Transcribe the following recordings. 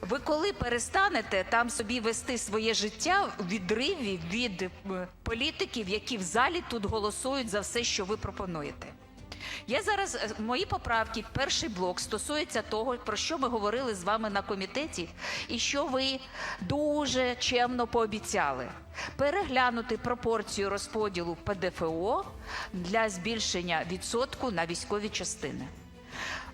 Ви коли перестанете там собі вести своє життя в відриві від е, політиків, які в залі тут голосують за все, що ви пропонуєте? Я зараз е, мої поправки, перший блок стосується того, про що ми говорили з вами на комітеті, і що ви дуже чемно пообіцяли переглянути пропорцію розподілу ПДФО для збільшення відсотку на військові частини.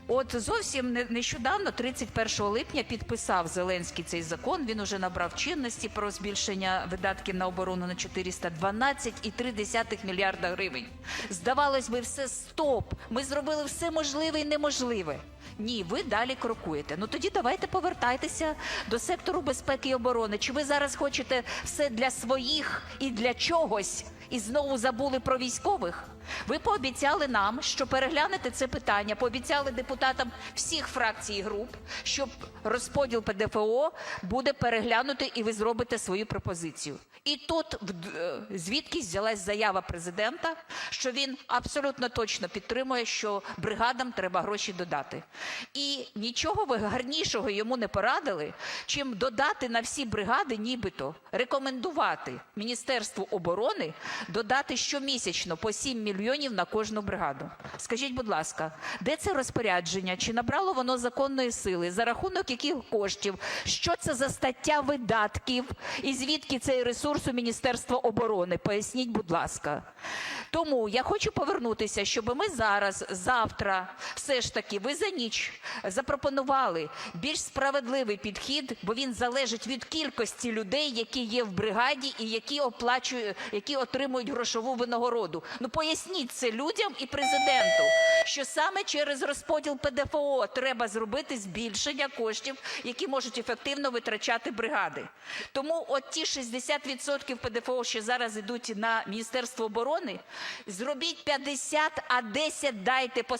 От зовсім не- нещодавно, 31 липня, підписав Зеленський цей закон. Він уже набрав чинності про збільшення видатків на оборону на 412,3 мільярда гривень. Здавалось би, все стоп. Ми зробили все можливе і неможливе. Ні, ви далі крокуєте. Ну тоді давайте повертайтеся до сектору безпеки і оборони. Чи ви зараз хочете все для своїх і для чогось, і знову забули про військових? Ви пообіцяли нам, що переглянете це питання, пообіцяли депутатам всіх фракцій і груп, що розподіл ПДФО буде переглянути і ви зробите свою пропозицію. І тут е, звідкись взялась заява президента, що він абсолютно точно підтримує, що бригадам треба гроші додати. І нічого ви гарнішого йому не порадили, чим додати на всі бригади, нібито рекомендувати Міністерству оборони додати щомісячно по 7 мільйонів на кожну бригаду. Скажіть, будь ласка, де це розпорядження? Чи набрало воно законної сили? За рахунок яких коштів? Що це за стаття видатків? І звідки цей ресурс у Міністерства оборони? Поясніть, будь ласка. Тому я хочу повернутися, щоб ми зараз, завтра, все ж таки, ви за ніч запропонували більш справедливий підхід, бо він залежить від кількості людей, які є в бригаді і які оплачують, які отримують грошову винагороду. Ну поясніть це людям і президенту, що саме через розподіл ПДФО треба зробити збільшення коштів, які можуть ефективно витрачати бригади. Тому от ті 60% ПДФО, що зараз йдуть на Міністерство оборони, зробіть 50, а 10 дайте по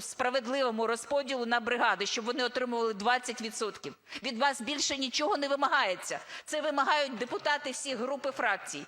справедливому розподілу на бригади, щоб вони отримували 20%. Від вас більше нічого не вимагається. Це вимагають депутати всіх груп і фракцій.